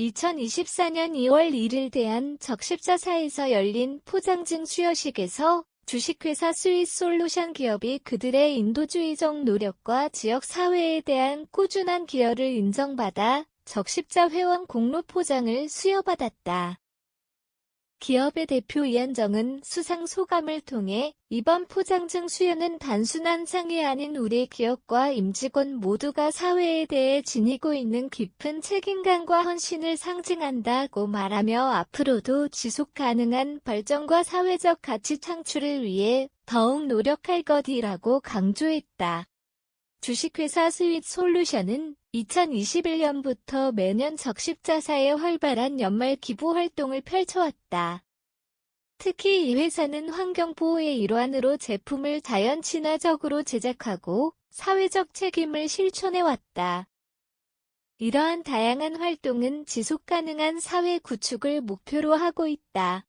2024년 2월 1일 대한 적십자사에서 열린 포장증 수여식에서 주식회사 스윗솔루션 기업이 그들의 인도주의적 노력과 지역 사회에 대한 꾸준한 기여를 인정받아 적십자 회원 공로 포장을 수여받았다. 기업의 대표 이한정은 수상 소감을 통해 이번 포장증 수여는 단순한 상이 아닌 우리 기업과 임직원 모두가 사회에 대해 지니고 있는 깊은 책임감과 헌신을 상징한다고 말하며 앞으로도 지속 가능한 발전과 사회적 가치 창출을 위해 더욱 노력할 것이라고 강조했다. 주식회사 스윗 솔루션은 2021년부터 매년 적십자사에 활발한 연말 기부 활동을 펼쳐왔다. 특히 이 회사는 환경보호의 일환으로 제품을 자연 친화적으로 제작하고 사회적 책임을 실천해왔다. 이러한 다양한 활동은 지속 가능한 사회 구축을 목표로 하고 있다.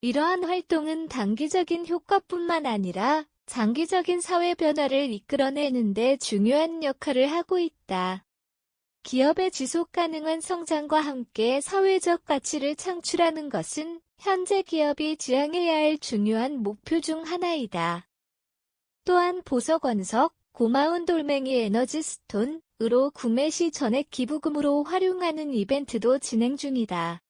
이러한 활동은 단기적인 효과뿐만 아니라 장기적인 사회 변화를 이끌어내는데 중요한 역할을 하고 있다. 기업의 지속 가능한 성장과 함께 사회적 가치를 창출하는 것은 현재 기업이 지향해야 할 중요한 목표 중 하나이다. 또한 보석원석, 고마운 돌멩이 에너지 스톤으로 구매 시 전액 기부금으로 활용하는 이벤트도 진행 중이다.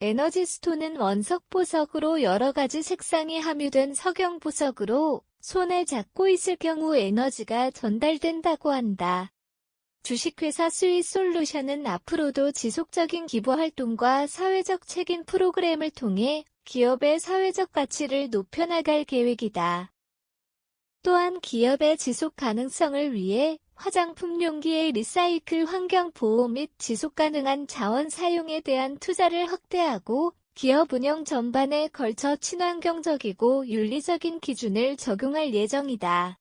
에너지 스톤은 원석 보석으로 여러 가지 색상이 함유된 석영 보석으로 손에 잡고 있을 경우 에너지가 전달된다고 한다. 주식회사 스윗솔루션은 앞으로도 지속적인 기부 활동과 사회적 책임 프로그램을 통해 기업의 사회적 가치를 높여나갈 계획이다. 또한 기업의 지속 가능성을 위해 화장품 용기의 리사이클 환경 보호 및 지속 가능한 자원 사용에 대한 투자를 확대하고 기업 운영 전반에 걸쳐 친환경적이고 윤리적인 기준을 적용할 예정이다.